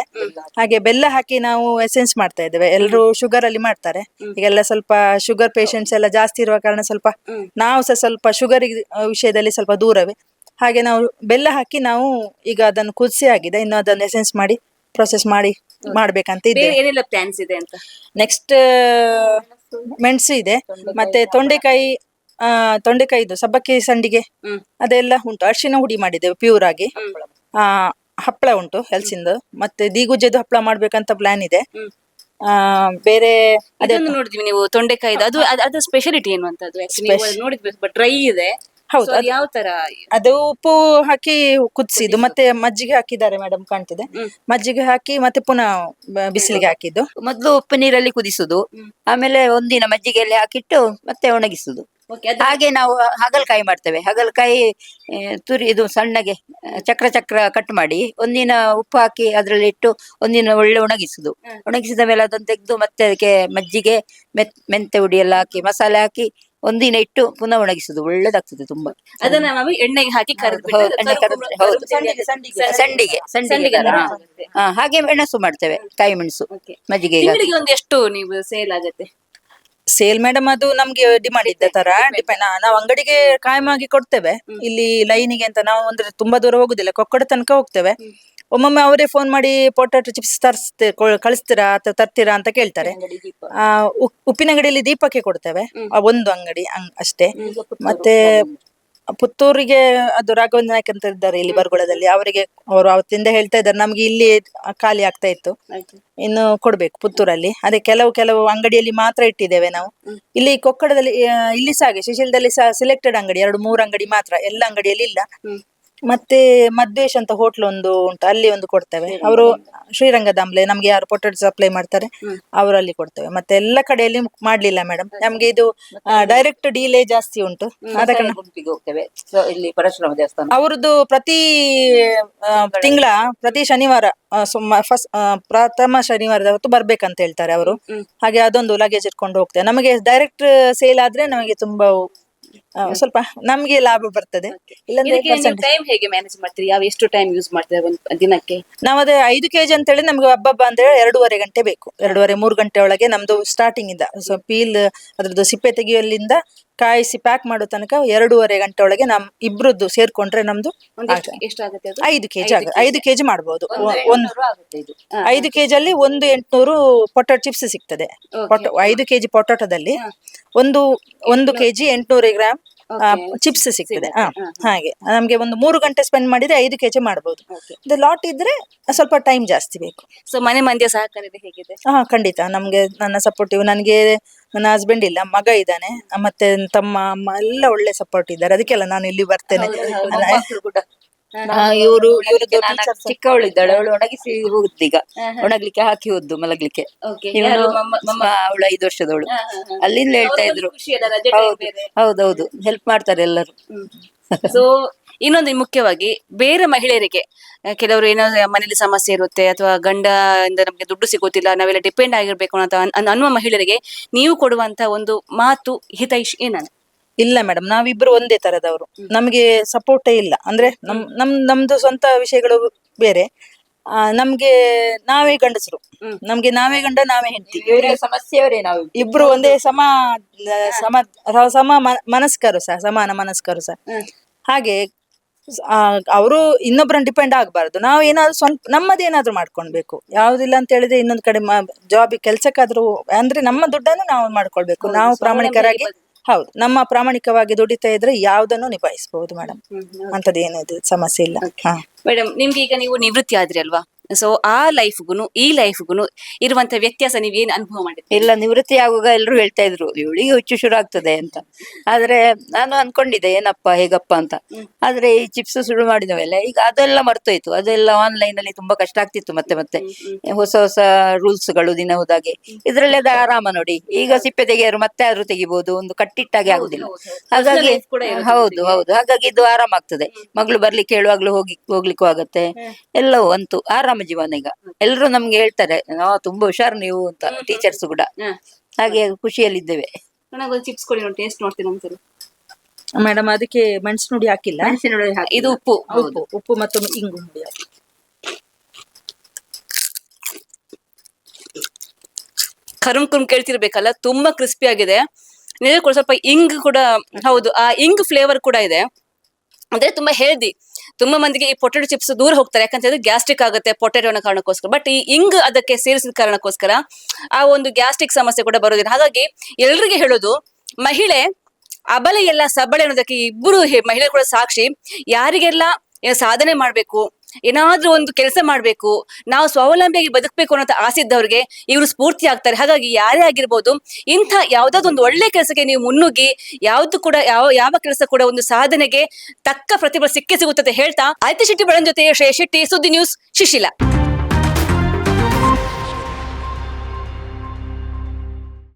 ಹಾಗೆ ಬೆಲ್ಲ ಹಾಕಿ ನಾವು ಎಸೆನ್ಸ್ ಮಾಡ್ತಾ ಇದ್ದೇವೆ. ಎಲ್ಲರೂ ಶುಗರ್ ಅಲ್ಲಿ ಮಾಡ್ತಾರೆ. ಈಗೆಲ್ಲ ಸ್ವಲ್ಪ ಶುಗರ್ ಪೇಷಂಟ್ಸ್ ಎಲ್ಲ ಜಾಸ್ತಿ ಇರುವ ಕಾರಣ ಸ್ವಲ್ಪ ನಾವು ಸಹ ಸ್ವಲ್ಪ ಶುಗರ್ ವಿಷಯದಲ್ಲಿ ಸ್ವಲ್ಪ ದೂರವೇ. ಹಾಗೆ ನಾವು ಬೆಲ್ಲ ಹಾಕಿ ನಾವು ಈಗ ಅದನ್ನು ಕುದಿಸಿ ಆಗಿದೆ ಇನ್ನು ಅದನ್ನು ಎಸೆನ್ಸ್ ಮಾಡಿ ಪ್ರೊಸೆಸ್ ಮಾಡಿ ಮಾಡ್ಬೇಕಂತ ಬೇರೆ ಇದ್ದೇವೆ. ಏನೆಲ್ಲ ಪ್ಲಾನ್ಸ್ ಇದೆ ಅಂತ? ನೆಕ್ಸ್ಟ್ ಮೆಣಸು ಇದೆ. ಮತ್ತೆ ತೊಂಡೆಕಾಯಿ ಆ ತೊಂಡೆಕಾಯಿದು ಸಬ್ಬಕ್ಕಿ ಸಂಡಿಗೆ. ಅದೆಲ್ಲ ಉಂಟು. ಅರಿಶಿನ ಹುಡಿ ಮಾಡಿದ್ದೇವೆ ಪ್ಯೂರ್ ಆಗಿ. ಆ ಹಪ್ಪಳ ಉಂಟು ಹೆಲ್ಸಿಂದು ಮತ್ತೆ ದೀಗುಜ್ಜೆದು ಹಪ್ಪಳ ಮಾಡ್ಬೇಕಂತ ಪ್ಲಾನ್ ಇದೆ. ಆ ಬೇರೆ ಅದೇ ಅದನ್ನು ನೋಡಿದ್ವಿ ನೀವು ತೊಂಡೆಕಾಯಿ ಅದು ಅದ್- ಅದ್ರ ಸ್ಪೆಷಾಲಿಟಿ ಏನು ಅಂತ ಅದು actually. ನೀವು ಅದು ನೋಡಿದ್ವಿ ಬಟ್ ಡ್ರೈ ಇದೆ. ಹೌದು, So ಅದು ಯಾವ ತರ? ಅದು ಉಪ್ಪು ಹಾಕಿ ಕುದಿಸಿದ್ದು. ಮತ್ತೆ ಮಜ್ಜಿಗೆ ಹಾಕಿದ್ದಾರೆ ಮೇಡಮ್ ಕಾಣ್ತಿದೆ. ಮಜ್ಜಿಗೆ ಹಾಕಿ ಮತ್ತೆ ಪುನಃ ಬ- ಬಿಸಿಲಿಗೆ ಹಾಕಿದ್ದು. ಮೊದಲು ಉಪ್ಪು ನೀರಲ್ಲಿ ಕುದಿಸುದು. ಆಮೇಲೆ ಒಂದಿನ ಮಜ್ಜಿಗೆಯಲ್ಲಿ ಹಾಕಿಟ್ಟು ಮತ್ತೆ ಒಣಗಿಸುದು. ಹಾಗೆ ನಾವು ಹಾಗಲ್ಕಾಯಿ ಮಾಡ್ತೇವೆ. ಹಾಗಲಕಾಯಿ ತುರಿ ಇದು ಸಣ್ಣಗೆ ಚಕ್ರ ಚಕ್ರ ಕಟ್ ಮಾಡಿ ಒಂದಿನ ಉಪ್ಪು ಹಾಕಿ ಅದ್ರಲ್ಲಿ ಇಟ್ಟು ಒಂದಿನ ಒಳ್ಳೆ ಒಣಗಿಸುದು. ಒಣಗಿಸಿದ ಮೇಲೆ ಅದನ್ನು ತೆಗೆದು ಮತ್ತೆ ಅದಕ್ಕೆ ಮಜ್ಜಿಗೆ ಮೆತ್ ಮೆಂತೆ ಹುಡಿ ಎಲ್ಲ ಹಾಕಿ ಮಸಾಲೆ ಹಾಕಿ ಒಂದಿನ ಇಟ್ಟು ಪುನಃ ಒಣಗಿಸುದು. ಒಳ್ಳೇದಾಗ್ತದೆ ತುಂಬಾ. ಅದನ್ನ ನಾವು ಎಣ್ಣೆಗೆ ಹಾಕಿ. ಸಂಡಿಗೆ ಸಂಡಿಗೆ. ಹಾಗೆ ಮೆಣಸು ಮಾಡ್ತೇವೆ ಕಾಯಿ ಮೆಣಸು. ಮಜ್ಜಿಗೆ ಎಷ್ಟು ನೀವು ಸೇಲ್ ಆಗುತ್ತೆ? ಸೇಲ್ ಮೇಡಮ್ ಅದು ನಮ್ಗೆ ಡಿಮಾಂಡ್ ಇದ್ದ ತರ ಡಿಪೆಂಡ್ ನಾವು ಅಂಗಡಿಗೆ ಕಾಯಮಾಗಿ ಕೊಡ್ತೇವೆ. ಇಲ್ಲಿ ಲೈನಿಗೆ ಅಂತ ನಾವು ಅಂದ್ರೆ ತುಂಬಾ ದೂರ ಹೋಗುದಿಲ್ಲ ಕೊಕ್ಕಡ ತನಕ ಹೋಗ್ತೇವೆ. ಒಮ್ಮೊಮ್ಮೆ ಅವರೇ ಫೋನ್ ಮಾಡಿ ಪೊಟ್ಯಾಟೊ ಚಿಪ್ಸ್ ತರಿಸ್ತೆ ಕಳಿಸ್ತೀರಾ ಅಥವಾ ತರ್ತೀರಾ ಅಂತ ಕೇಳ್ತಾರೆ. ಉಪ್ಪಿನಂಗಡಿಯಲ್ಲಿ ದೀಪಕ್ಕೆ ಕೊಡ್ತೇವೆ. ಆ ಒಂದು ಅಂಗಡಿ ಅಂಗ್- ಅಷ್ಟೇ. ಮತ್ತೆ ಪುತ್ತೂರಿಗೆ ಅದು ರಾಘವೇಂದ್ರ ನಾಯ್ಕ ಅಂತ ಇದ್ದಾರೆ ಇಲ್ಲಿ ಬರಗುಳದಲ್ಲಿ. ಅವರಿಗೆ ಅವರು ಅವತ್ತಿಂದ ಹೇಳ್ತಾ ಇದ್ದಾರೆ ನಮ್ಗೆ ಇಲ್ಲಿ ಖಾಲಿ ಆಗ್ತಾ ಇತ್ತು. ಇನ್ನು ಕೊಡ್ಬೇಕು ಪುತ್ತೂರಲ್ಲಿ. ಅದೇ ಕೆಲವು ಕೆಲವು ಅಂಗಡಿಯಲ್ಲಿ ಮಾತ್ರ ಇಟ್ಟಿದ್ದೇವೆ ನಾವು. ಇಲ್ಲಿ ಕೊಕ್ಕಡದಲ್ಲಿ ಆ, ಇಲ್ಲಿ ಸಹ ಹಾಗೆ ಶಿಶಿಲದಲ್ಲಿ ಸಹ ಸೆಲೆಕ್ಟೆಡ್ ಅಂಗಡಿ ಎರಡು ಮೂರು ಅಂಗಡಿ ಮಾತ್ರ. ಎಲ್ಲ ಅಂಗಡಿಯಲ್ಲಿ ಇಲ್ಲ. ಮತ್ತೆ ಮದ್ವೇಶ್ ಅಂತ ಹೋಟ್ಲ್ ಒಂದು ಉಂಟು ಅಲ್ಲಿ ಒಂದು ಕೊಡ್ತೇವೆ. ಅವರು ಶ್ರೀರಂಗದಾಮ್ಲೆ ನಮ್ಗೆ ಯಾರು ಪೊಟೆಟೊ ಸಪ್ಲೈ ಮಾಡ್ತಾರೆ ಅವರಲ್ಲಿ ಕೊಡ್ತೇವೆ. ಮತ್ತೆ ಎಲ್ಲ ಕಡೆಯಲ್ಲಿ ಮಾಡ್ಲಿಲ್ಲ ಮೇಡಮ್ ನಮ್ಗೆ ಇದು ಡೈರೆಕ್ಟ್ ಡೀಲೇ ಜಾಸ್ತಿ ಉಂಟು. ಆದ ಕಾರಣ ಹೋಗ್ತೇವೆ. ಇಲ್ಲಿ ಪರಶುರಾಮ ದೇವಸ್ಥಾನ. ಅವ್ರದ್ದು ಪ್ರತಿ ತಿಂಗಳ ಪ್ರತಿ ಶನಿವಾರ ಫಸ್ಟ್ ಪ್ರಥಮ ಶನಿವಾರದ ಹೊತ್ತು ಬರ್ಬೇಕಂತ ಹೇಳ್ತಾರೆ ಅವರು. ಹಾಗೆ ಅದೊಂದು ಲಗೇಜ್ ಇಟ್ಕೊಂಡು ಹೋಗ್ತೇವೆ. ನಮಗೆ ಡೈರೆಕ್ಟ್ ಸೇಲ್ ಆದ್ರೆ ನಮಗೆ ತುಂಬಾ ಸ್ವಲ್ಪ ನಮ್ಗೆ ಲಾಭ ಬರ್ತದೆ. ಇಲ್ಲಾಂದ್ರೆ ಟೈಮ್ ಹೇಗೆ ಮ್ಯಾನೇಜ್ ಮಾಡ್ತೀರಿ? ಯಾವ ಎಷ್ಟು ಟೈಮ್ ಯೂಸ್ ಮಾಡ್ತೀರಾ ಒಂದು ದಿನಕ್ಕೆ? ನಾವು ಅದೇ ಐದು ಕೆಜಿ ಅಂತ ಹೇಳಿ ನಮ್ಗೆ ಹಬ್ಬ ಹಬ್ಬ ಅಂದ್ರೆ ಎರಡೂವರೆ ಗಂಟೆ ಬೇಕು. ಎರಡೂವರೆ ಮೂರು ಗಂಟೆ ಒಳಗೆ ನಮ್ದು ಸ್ಟಾರ್ಟಿಂಗ್ ಇಂದ. ಸೊ ಪೀಲ್ ಅದ್ರದ್ದು ಸಿಪ್ಪೆ ತೆಗೆಯುವಲ್ಲಿಂದ ಕಾಯಿಸಿ ಪ್ಯಾಕ್ ಮಾಡೋ ತನಕ ಎರಡೂವರೆ ಗಂಟೆ ಒಳಗೆ ನಮ್ ಇಬ್ರದ್ದು ಸೇರ್ಕೊಂಡ್ರೆ ನಮ್ದು ಎಷ್ಟಾಗುತ್ತೆ ಅದು? ಐದು ಕೆಜಿ ಆಗುತ್ತೆ ಐದು ಕೆಜಿ ಮಾಡ್ಬೋದು. ಒಂದು ಆಗುತ್ತೆ ಇದು. ಐದು ಕೆಜಿ ಅಲ್ಲಿ ಒಂದು ಎಂಟ್ನೂರು ಪೊಟ್ಯಾಟೊ ಚಿಪ್ಸ್ ಸಿಗ್ತದೆ. ಪೊಟ ಐದು ಕೆಜಿ ಪೊಟಾಟೊದಲ್ಲಿ ಒಂದು ಒಂದು ಕೆಜಿ ಎಂಟ್ನೂರು ಗ್ರಾಮ್ ಚಿಪ್ಸ್ ಸಿಗ್ತದೆ. ಹಾ ಹಾಗೆ. ನಮ್ಗೆ ಒಂದು ಮೂರು ಗಂಟೆ ಸ್ಪೆಂಡ್ ಮಾಡಿದ್ರೆ ಐದು ಕೆಜಿ ಮಾಡಬಹುದು ಲಾಟ್ ಇದ್ರೆ ಸ್ವಲ್ಪ ಟೈಮ್ ಜಾಸ್ತಿ ಬೇಕು. ಸೊ ಮನೆ ಮಂದಿಯ ಸಹಕಾರ ಹೇಗಿದೆ? ಹಾ ಖಂಡಿತ. ನಮ್ಗೆ ನನ್ನ ಸಪೋರ್ಟಿವ್ ನನಗೆ ನನ್ನ ಹಸ್ಬೆಂಡ್ ಇಲ್ಲ ಮಗ ಇದ್ದಾನೆ. ಮತ್ತೆ ತಮ್ಮ ಅಮ್ಮ ಎಲ್ಲ ಒಳ್ಳೆ ಸಪೋರ್ಟ್ ಇದ್ದಾರೆ. ಅದಕ್ಕೆಲ್ಲ ನಾನು ಇಲ್ಲಿ ಬರ್ತೇನೆ. ಇವರು ಚಿಕ್ಕವಳು ಚಿಕ್ಕವಳಿದ್ದಾಳೆ ಅವಳು ಒಣಗಿಸಿ ಹೋಗುತ್ತೆ ಈಗ. ಒಣಗ್ಲಿಕ್ಕೆ ಹಾಕಿ ಹೋದ್ದು ಮಲಗ್ಲಿಕ್ಕೆ? ಅವಳು ಐದು ವರ್ಷದವಳು. ಅಲ್ಲಿಂದ ಹೇಳ್ತಾ ಇದ್ರು. ಹೌದೌದು ಹೆಲ್ಪ್ ಮಾಡ್ತಾರೆ ಎಲ್ಲರೂ. ಸೊ ಇನ್ನೊಂದು ಮುಖ್ಯವಾಗಿ ಬೇರೆ ಮಹಿಳೆಯರಿಗೆ ಕೆಲವರು ಏನೋ ಮನೇಲಿ ಸಮಸ್ಯೆ ಇರುತ್ತೆ ಅಥವಾ ಗಂಡ ಇಂದ ನಮ್ಗೆ ದುಡ್ಡು ಸಿಗೋದಿಲ್ಲ ನಾವೆಲ್ಲ ಡಿಪೆಂಡ್ ಆಗಿರ್ಬೇಕು ಅಂತ ಅನ್- ಅನ್- ಅನ್ನುವ ಮಹಿಳೆಯರಿಗೆ ನೀವು ಕೊಡುವಂತ ಒಂದು ಮಾತು ಹಿತೈಷ್ ಏನಂತ ಇಲ್ಲ ಮೇಡಮ್ ನಾವಿಬ್ರು ಒಂದೇ ತರದವರು. ನಮ್ಗೆ ಸಪೋರ್ಟೇ ಇಲ್ಲ. ಅಂದ್ರೆ ನಮ್ ನಮ್ ನಮ್ದು ಸ್ವಂತ ವಿಷಯಗಳು ಬೇರೆ. ಆ, ನಮ್ಗೆ ನಾವೇ ಗಂಡಸರು. ನಮ್ಗೆ ನಾವೇ ಗಂಡ ನಾವೇ ಹೆಂಡತಿ. ಸಮಸ್ಯೆಯವರೇ ನಾವು? ಇಬ್ರು ಒಂದೇ ಸಮ ಸಮ ಸಮ ಮ- ಮನಸ್ಕರು ಸಹ ಸಮಾನ ಮನಸ್ಕರು ಸಹ. ಹಾಗೆ ಅವರು ಇನ್ನೊಬ್ಬರನ್ನ ಡಿಪೆಂಡ್ ಆಗಬಾರ್ದು. ನಾವು ಏನಾದ್ರು ಸ್ವಂತ ನಮ್ಮದೇನಾದ್ರೂ ಮಾಡ್ಕೊಳ್ಬೇಕು ಯಾವ್ದಿಲ್ಲ ಅಂತ ಹೇಳಿದ್ರೆ ಇನ್ನೊಂದ್ ಕಡೆ ಜಾಬ್ ಕೆಲ್ಸಕ್ಕಾದ್ರೂ ಅಂದ್ರೆ ನಮ್ಮ ದುಡ್ಡನ್ನು ನಾವು ಮಾಡ್ಕೊಳ್ಬೇಕು. ನಾವು ಪ್ರಾಮಾಣಿಕರಾಗಿ ಹೌದು ನಮ್ಮ ಪ್ರಾಮಾಣಿಕವಾಗಿ ದುಡಿತಾ ಇದ್ರೆ ಯಾವ್ದನ್ನು ನಿಭಾಯಿಸಬಹುದು ಮೇಡಮ್ ಅಂತದ್ ಏನಿದೆ ಸಮಸ್ಯೆ ಇಲ್ಲ. ಹಾ. ಮೇಡಮ್ ನಿಮ್ಗೆ ಈಗ ನೀವು ನಿವೃತ್ತಿ ಆದ್ರಿ ಅಲ್ವಾ? ಸೊ ಆ ಲೈಫ್ಗುನು ಈ ಲೈಫ್ಗುನು ಇರುವಂತ ವ್ಯತ್ಯಾಸ ನೀವ್ ಏನ್ ಅನುಭವ ಮಾಡಿದ್ರಿ? ಇಲ್ಲ ನಿವೃತ್ತಿ ಆಗುವಾಗ ಎಲ್ಲರೂ ಹೇಳ್ತಾ ಇದ್ರು ಇವಳಿಗೆ ಹುಚ್ಚು ಶುರು ಆಗ್ತದೆ ಅಂತ. ಆದ್ರೆ ನಾನು ಅನ್ಕೊಂಡಿದ್ದೆ ಏನಪ್ಪ ಹೇಗಪ್ಪ? ಅಂತ. ಆದ್ರೆ ಈ ಚಿಪ್ಸ್ ಶುರು ಮಾಡಿದ ಮೇಲೆ ಈಗ ಅದೆಲ್ಲ ಮರ್ತೋಯ್ತು. ಅದೆಲ್ಲ ಆನ್ಲೈನ್ ಅಲ್ಲಿ ತುಂಬಾ ಕಷ್ಟ ಆಗ್ತಿತ್ತು ಮತ್ತೆ ಮತ್ತೆ. ಹೊಸ ಹೊಸ ರೂಲ್ಸ್ಗಳು ದಿನ ಹೋದಾಗೆ. ಇದ್ರಲ್ಲಿ ಅದು ಆರಾಮ ನೋಡಿ. ಈಗ ಸಿಪ್ಪೆ ತೆಗೆಯರು ಮತ್ತೆ ಆದ್ರೂ ತೆಗಿಬಹುದು ಒಂದು ಕಟ್ಟಿಟ್ಟಾಗಿ ಆಗುದಿಲ್ಲ. ಹಾಗಾಗಿ ಹೌದು ಹೌದು. ಹಾಗಾಗಿ ಇದು ಆರಾಮ ಆಗ್ತದೆ. ಮಗಳು ಬರ್ಲಿಕ್ಕೆ ಹೇಳುವಾಗ್ಲೂ ಹೋಗಿ ಹೋಗ್ಲಿಕ್ಕೂ ಆಗತ್ತೆ. ಎಲ್ಲವೂ ಅಂತೂ ಆರಾಮ ಜೀವನ ಈಗ. ಎಲ್ಲರೂ ನಮ್ಗೆ ಹೇಳ್ತಾರೆ ಆ, ತುಂಬಾ ಹುಷಾರು ನೀವು ಅಂತ ಟೀಚರ್ಸ್ ಕೂಡ. ಹಾಗೆ ಖುಷಿಯಲ್ಲಿದ್ದೇವೆ. ನನಗೊಂದು ಚಿಪ್ಸ್ ಕೊಡಿ ನೋಡಿ ಟೇಸ್ಟ್ ನೋಡ್ತೀನಿ ಒಂದ್ಸರಿ. ಮೇಡಮ್ ಅದಕ್ಕೆ ಮೆಣಸು ನುಡಿ ಹಾಕಿಲ್ಲ. ಇದು ಉಪ್ಪು. ಉಪ್ಪು ಉಪ್ಪು ಮತ್ತು ಇಂಗು ನುಡಿ ಹಾಕಿ. ಕರುಮ್ ಕುರುಮ್ ಕೇಳ್ತಿರ್ಬೇಕಲ್ಲ ತುಂಬಾ ಕ್ರಿಸ್ಪಿ ಆಗಿದೆ. ನಿಜ ಕೂಡ ಸ್ವಲ್ಪ ಇಂಗ್ ಕೂಡ ಹೌದು ಆ ಇಂಗ್ ಫ್ಲೇವರ್ ಕೂಡ ಇದೆ. ಅಂದ್ರೆ ತುಂಬಾ ಹೆಲ್ದಿ ತುಂಬಾ ಮಂದಿಗೆ ಈ ಪೊಟೆಟೊ ಚಿಪ್ಸ್ ದೂರ ಹೋಗ್ತಾರೆ, ಯಾಕಂತ ಹೇಳಿದ್ರೆ ಗ್ಯಾಸ್ಟ್ರಿಕ್ ಆಗುತ್ತೆ ಪೊಟೆಟೊನ ಕಾರಣಕ್ಕೋಸ್ಕರ. ಬಟ್ ಈ ಇಂಗ್ ಅದಕ್ಕೆ ಸೇರಿಸಿದ ಕಾರಣಕ್ಕೋಸ್ಕರ ಆ ಒಂದು ಗ್ಯಾಸ್ಟ್ರಿಕ್ ಸಮಸ್ಯೆ ಕೂಡ ಬರೋದಿಲ್ಲ. ಹಾಗಾಗಿ ಎಲ್ರಿಗೆ ಹೇಳೋದು, ಮಹಿಳೆ ಅಬಲೆ ಎಲ್ಲ ಸಬಳೆ ಅನ್ನೋದಕ್ಕೆ ಇಬ್ಬರು ಮಹಿಳೆ ಕೂಡ ಸಾಕ್ಷಿ, ಯಾರಿಗೆಲ್ಲ ಸಾಧನೆ ಮಾಡ್ಬೇಕು ಏನಾದ್ರೂ ಒಂದು ಕೆಲಸ ಮಾಡ್ಬೇಕು, ನಾವು ಸ್ವಾವಲಂಬಿಯಾಗಿ ಬದುಕಬೇಕು ಅನ್ನೋ ಆಸೆ ಇದ್ದವ್ರಿಗೆ ಇವರು ಸ್ಫೂರ್ತಿ ಆಗ್ತಾರೆ. ಹಾಗಾಗಿ ಯಾರೇ ಆಗಿರ್ಬೋದು, ಇಂಥ ಯಾವ್ದಾದ್ರು ಒಂದು ಒಳ್ಳೆ ಕೆಲಸಕ್ಕೆ ನೀವು ಮುನ್ನುಗ್ಗಿ, ಯಾವ್ದು ಕೂಡ ಯಾವ ಯಾವ ಕೆಲಸ ಕೂಡ ಒಂದು ಸಾಧನೆಗೆ ತಕ್ಕ ಪ್ರತಿಫಲ ಸಿಕ್ಕೇ ಸಿಗುತ್ತದೆ ಹೇಳ್ತಾ, ಆಯ್ತು ಶೆಟ್ಟಿ ಬೆಳನ್ ಜೊತೆ ಶ್ರೇಯ ಶೆಟ್ಟಿ ಸುದ್ದಿ ನ್ಯೂಸ್ ಶಿಶಿಲ.